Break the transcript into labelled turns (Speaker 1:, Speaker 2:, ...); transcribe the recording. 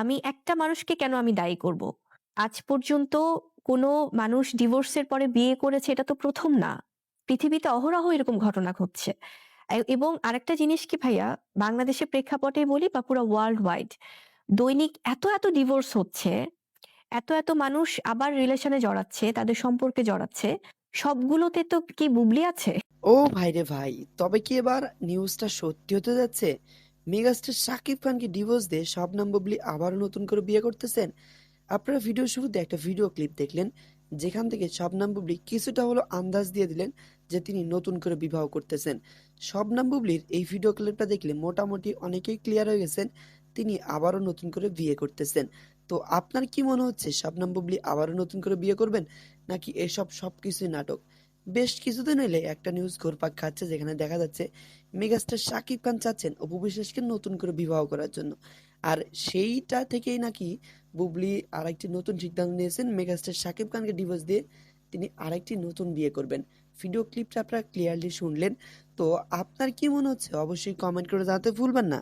Speaker 1: আমি একটা মানুষকে কেন আমি দায়ী করব? আজ পর্যন্ত কোনো মানুষ ডিভোর্সের পরে বিয়ে করেছে এটা তো প্রথম না। পৃথিবীতে অহরহ এরকম ঘটনা ঘটছে। এবং আরেকটা জিনিস কি ভাইয়া? বাংলাদেশের প্রেক্ষাপটে বলি বা পুরো ওয়ার্ল্ড ওয়াইড দৈনিক এত এত ডিভোর্স হচ্ছে, এত এত মানুষ আবার রিলেশনে জড়াচ্ছে, তাদের সম্পর্কে জড়াচ্ছে, সবগুলোতে তো কি বুবলি আছে?
Speaker 2: ও ভাই রে ভাই, তবে কি এবার নিউজটা সত্যি হতে যাচ্ছে? মেগাস্টার শাকিব খানকে ডিভোর্স দিয়ে শবনম বুবলি আবারও নতুন করে বিয়ে করতেছেন? আপনারা ভিডিও শুরুতে একটা ভিডিও ক্লিপ দেখলেন, যেখান থেকে শবনম বুবলি কিছুটা হলো আন্দাজ দিয়ে দিলেন যে তিনি নতুন করে বিবাহ করতেছেন। শবনম বুবলির এই ভিডিও ক্লিপটা দেখলে মোটামুটি অনেকেই ক্লিয়ার হয়ে গেছেন, তিনি আবারও নতুন করে বিয়ে করতেছেন। তো আপনার কি মনে হচ্ছে, শবনম বুবলি আবারও নতুন করে বিয়ে করবেন, নাকি এসব সবকিছুই নাটক? বেশ কিছুদিন হলে একটা নিউজ ঘুরপাক খাচ্ছে যেখানে দেখা যাচ্ছে মেগাস্টার শাকিব খান চাচ্ছেন অপু বিশ্বাসকে নতুন করে বিবাহ করার জন্য। আর সেইটা থেকেই নাকি বুবলি আরেকটি নতুন সিদ্ধান্ত নিয়েছেন মেগাস্টার শাকিব খানকে ডিভোর্স দিয়ে তিনি আরেকটি নতুন বিয়ে করবেন। ভিডিও ক্লিপটা আপনারা ক্লিয়ারলি শুনলেন। তো আপনার কি মনে হচ্ছে? অবশ্যই কমেন্ট করে জানাতে ভুলবেন না।